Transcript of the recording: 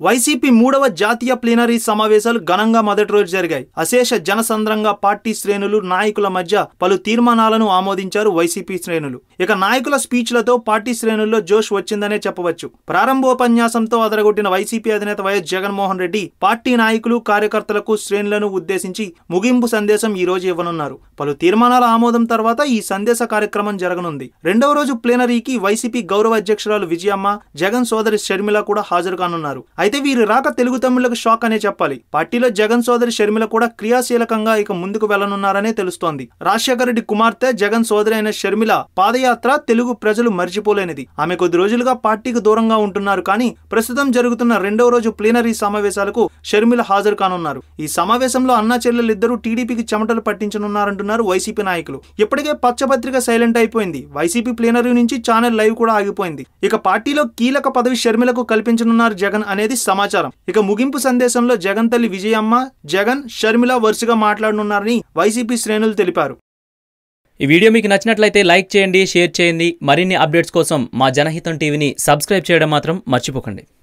YCP మూడవ జాతీయ plenary సమావేశాలు ఘనంగా మొదటి రోజు జరిగాయి. అశేష జనసంద్రంగా పార్టీ శ్రేణులు నాయకుల మధ్య పలు తీర్మానాలను ఆమోదించారు వైసీపీ శ్రేణులు. ఇక నాయకుల స్పీచ్లతో పార్టీ శ్రేణుల్లో జోష్ వచ్చిందనే చెప్పవచ్చు. ప్రారంభోపన్యాసంతో అదరగొట్టిన వైసీపీ అధినేత వైఎస్ జగన్మోహన్ రెడ్డి పార్టీ నాయకులు కార్యకర్తలకు శ్రేణులను ఉద్దేశించి ముగింపు సందేశం ఈ రోజు ఇవ్వనున్నారు. పలు తీర్మానాల ఆమోదం తర్వాత ఈ సందేశ కార్యక్రమం జరగనుంది. రెండవ రోజు ప్లీనరీకి వైసీపీ గౌరవ అధ్యక్షురాలు విజయమ్మ జగన్ సోదరి షర్మిల కూడా హాజరు కానున్నారు. అయితే వీరి రాక తెలుగు తమ్ముళ్ళకు షాక్ అనే చెప్పాలి. పార్టీలో జగన్ సోదరి షర్మిల కూడా క్రియాశీలకంగా ఇక ముందుకు వెళ్ళనున్నారనే తెలుస్తోంది. రాజశేఖర రెడ్డి కుమార్తె జగన్ సోదరి అయిన షర్మిల పాదయాత్ర తెలుగు ప్రజలు మర్చిపోలేనిది. ఆమె కొద్ది రోజులుగా పార్టీకి దూరంగా ఉంటున్నారు కానీ ప్రస్తుతం జరుగుతున్న రెండవ రోజు ప్లీనరీ సమావేశాలకు షర్మిల హాజరు కానున్నారు. ఈ సమావేశంలో అన్నా చెల్లెలిద్దరూ టీడీపీకి చెమటలు పట్టించనున్నారంటున్నారు వైసీపీ నాయకులు. ఇప్పటికే పచ్చపత్రిక సైలెంట్ అయిపోయింది. వైసీపీ ప్లీనరీ నుంచి ఛానల్ లైవ్ కూడా ఆగిపోయింది. ఇక పార్టీలో కీలక పదవి షర్మిలకు కల్పించనున్నారు జగన్ అనేది సమాచారం. ఇక ముగింపు సందేశంలో జగన్ తల్లి విజయమ్మ జగన్ షర్మిల వరుసగా మాట్లాడనున్నారని వైసీపీ శ్రేణులు తెలిపారు. ఈ వీడియో మీకు నచ్చినట్లయితే లైక్ చేయండి షేర్ చేయండి. మరిన్ని అప్డేట్స్ కోసం మా జనహితం టీవీని సబ్స్క్రైబ్ చేయడం మాత్రం మర్చిపోకండి.